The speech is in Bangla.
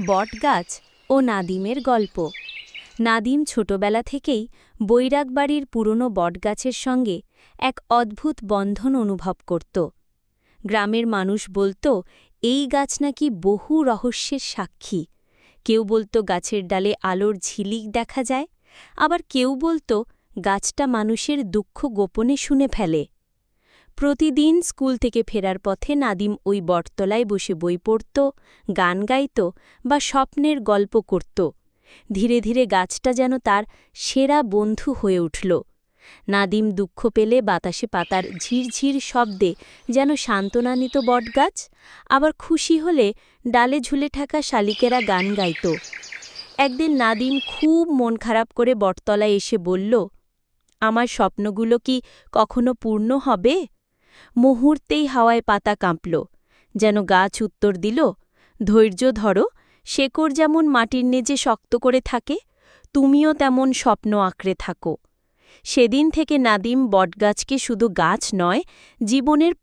বটগাছ ও নাদিমের গল্প। নাদিম ছোটবেলা থেকেই বৈরাগবাড়ির পুরনো বটগাছের সঙ্গে এক অদ্ভুত বন্ধন অনুভব করত। গ্রামের মানুষ বলত, এই গাছ নাকি বহু রহস্যের সাক্ষী। কেউ বলতো গাছের ডালে আলোর ঝিলিক দেখা যায়, আবার কেউ বলতো গাছটা মানুষের দুঃখ গোপনে শুনে ফেলে। প্রতিদিন স্কুল থেকে ফেরার পথে নাদিম ওই বটতলায় বসে বই পড়ত, গান গাইত বা স্বপ্নের গল্প করত। ধীরে ধীরে গাছটা যেন তার সেরা বন্ধু হয়ে উঠল। নাদিম দুঃখ পেলে বাতাসে পাতার ঝিরঝির শব্দে যেন সান্ত্বনা নিত বটগাছ, আবার খুশি হলে ডালে ঝুলে থাকা শালিকেরা গান গাইত। একদিন নাদিম খুব মন খারাপ করে বটতলায় এসে বলল, আমার স্বপ্নগুলো কি কখনো পূর্ণ হবে? মুহূর্তেই হাওয়ায় পাতা কাঁপল। যেন গাছ উত্তর দিল, ধৈর্য ধরো, শেকড় যেমন মাটির নেজে শক্ত করে থাকে, তুমিও তেমন স্বপ্ন আঁকড়ে থাকো। সেদিন থেকে নাদিম বটগাছকে শুধু গাছ নয়, জীবনের